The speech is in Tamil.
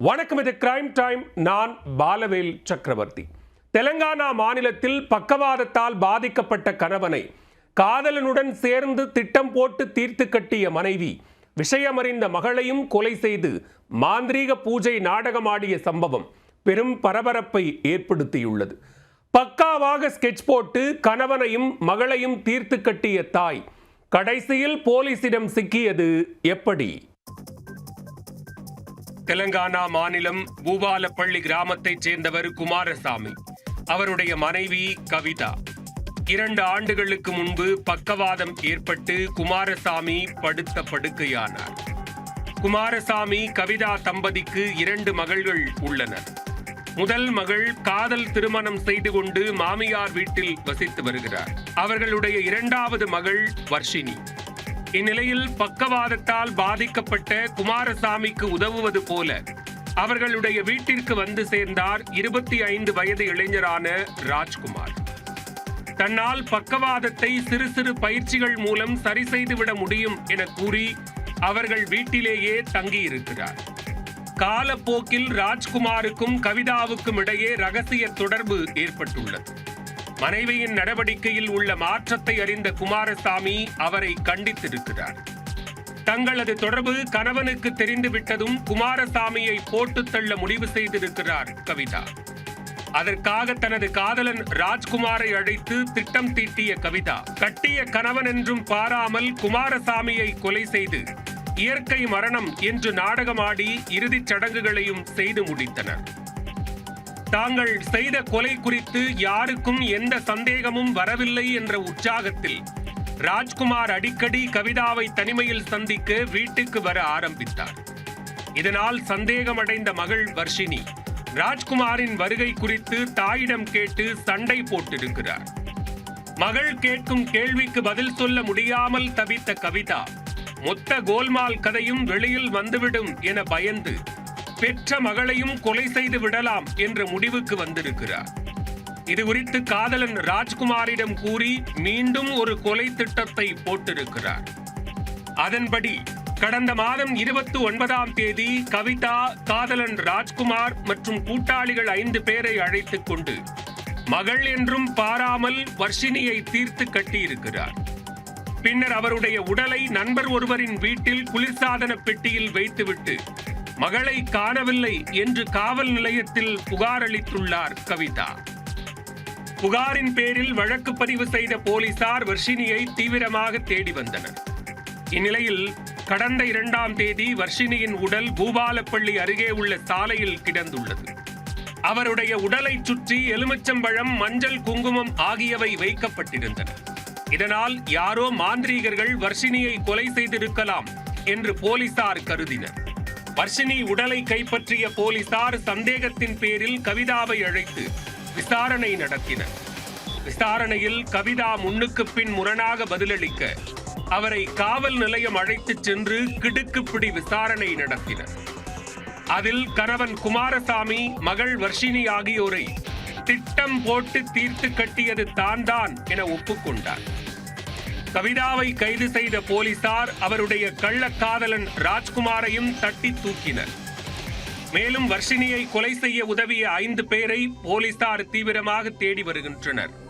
வணக்கம் இது கிரைம் டைம் நான் பாலவேல் சக்கரவர்த்தி. தெலங்கானா மாநிலத்தில் பக்கவாதத்தால் பாதிக்கப்பட்ட கணவனை காதலனுடன் சேர்ந்து திட்டம் போட்டு தீர்த்து கட்டிய மனைவி விஷயமறிந்த மகளையும் கொலை செய்து மாந்திரீக பூஜை நாடகமாடிய சம்பவம் பெரும் பரபரப்பை ஏற்படுத்தியுள்ளது. பக்காவாக ஸ்கெட்ச் போட்டு கணவனையும் மகளையும் தீர்த்து கட்டிய தாய் கடைசியில் போலீசிடம் சிக்கியது எப்படி? தெலங்கானா மாநிலம் பூபாலப்பள்ளி கிராமத்தைச் சேர்ந்தவர் குமாரசாமி. அவருடைய மனைவி கவிதா. இரண்டு ஆண்டுகளுக்கு முன்பு பக்கவாதம் ஏற்பட்டு குமாரசாமி படுத்த படுக்கையானார். குமாரசாமி கவிதா தம்பதிக்கு இரண்டு மகள்கள் உள்ளனர். முதல் மகள் காதல் திருமணம் செய்து கொண்டு மாமியார் வீட்டில் வசித்து வருகிறார். அவர்களுடைய இரண்டாவது மகள் வர்ஷினி. இந்நிலையில் பக்கவாதத்தால் பாதிக்கப்பட்ட குமாரசாமிக்கு உதவுவது போல அவர்களுடைய வீட்டிற்கு வந்து சேர்ந்தார் இருபத்தி ஐந்து வயது இளைஞரான ராஜ்குமார். தன்னால் பக்கவாதத்தை சிறு சிறு பயிற்சிகள் மூலம் சரி செய்துவிட முடியும் என கூறி அவர்கள் வீட்டிலேயே தங்கியிருக்கிறார். காலப்போக்கில் ராஜ்குமாருக்கும் கவிதாவுக்கும் இடையே ரகசிய தொடர்பு ஏற்பட்டுள்ளது. மனைவியின் நடவடிக்கையில் உள்ள மாற்றத்தை அறிந்த குமாரசாமி அவரை கண்டித்திருக்கிறார். தங்களது தொடர்பு கணவனுக்கு தெரிந்துவிட்டதும் குமாரசாமியை போட்டு தள்ள முடிவு செய்திருக்கிறார் கவிதா. அதற்காக தனது காதலன் ராஜ்குமாரை அழைத்து திட்டம் தீட்டிய கவிதா கட்டிய கணவன் என்றும் பாராமல் குமாரசாமியை கொலை செய்து இயற்கை மரணம் என்று நாடகமாடி இறுதிச் சடங்குகளையும் செய்து முடித்தனர். தாங்கள் செய்த கொலை குறித்து யாருக்கும் எந்த சந்தேகமும் வரவில்லை என்ற உற்சாகத்தில் ராஜ்குமார் அடிக்கடி கவிதாவை தனிமையில் சந்திக்க வீட்டுக்கு வர ஆரம்பித்தார். இதனால் சந்தேகமடைந்த மகள் வர்ஷினி ராஜ்குமாரின் வருகை குறித்து தாயிடம் கேட்டு சண்டை போட்டிருக்கிறார். மகள் கேட்கும் கேள்விக்கு பதில் சொல்ல முடியாமல் தவித்த கவிதா மொத்த கோல்மால் கதையும் வெளியில் வந்துவிடும் என பயந்து பெற்ற மகளையும் கொலை செய்து விடலாம் என்ற முடிவுக்கு வந்திருக்கிறார். இது குறித்து காதலன் ராஜ்குமாரிடம் கூறி மீண்டும் ஒரு கொலை திட்டத்தை போட்டிருக்கிறார். அதன்படி கடந்த மாதம் இருபத்தி ஒன்பதாம் தேதி கவிதா காதலன் ராஜ்குமார் மற்றும் கூட்டாளிகள் ஐந்து பேரை அழைத்துக் கொண்டு மகள் என்றும் பாராமல் வர்ஷினியை தீர்த்து கட்டியிருக்கிறார். பின்னர் அவருடைய உடலை நண்பர் ஒருவரின் வீட்டில் குளிர்சாதன பெட்டியில் வைத்துவிட்டு மகளை காணவில்லை என்று காவல் நிலையத்தில் புகார் அளித்துள்ளார் கவிதா. புகாரின் பேரில் வழக்கு பதிவு செய்த போலீசார் வர்ஷினியை தீவிரமாக தேடி வந்தனர். இந்நிலையில் கடந்த இரண்டாம் தேதி வர்ஷினியின் உடல் பூபாலப்பள்ளி அருகே உள்ள சாலையில் கிடந்துள்ளது. அவருடைய உடலை சுற்றி எலுமிச்சம்பழம் மஞ்சள் குங்குமம் ஆகியவை வைக்கப்பட்டிருந்தன. இதனால் யாரோ மாந்திரீகர்கள் வர்ஷினியை கொலை செய்திருக்கலாம் என்று போலீசார் கருதினர். வர்ஷினி உடலை கைப்பற்றிய போலீசார் சந்தேகத்தின் பேரில் கவிதாவை அழைத்து விசாரணை நடத்தினர். விசாரணையில் கவிதா முன்னுக்கு பின் முரணாக பதிலளிக்க அவரை காவல் நிலையம் அழைத்துச் சென்று கிடுக்குப்பிடி விசாரணை நடத்தினர். அதில் கணவன் குமாரசாமி மகள் வர்ஷினி ஆகியோரை திட்டம் போட்டு தீர்த்து கட்டியது தான் தான் என ஒப்புக்கொண்டார். கவிதாவை கைது செய்த போலீசார் அவருடைய கள்ளக்காதலன் ராஜ்குமாரையும் தட்டி தூக்கினர். மேலும் வர்ஷினியை கொலை செய்ய உதவிய ஐந்து பேரை போலீசார் தீவிரமாக தேடி வருகின்றனர்.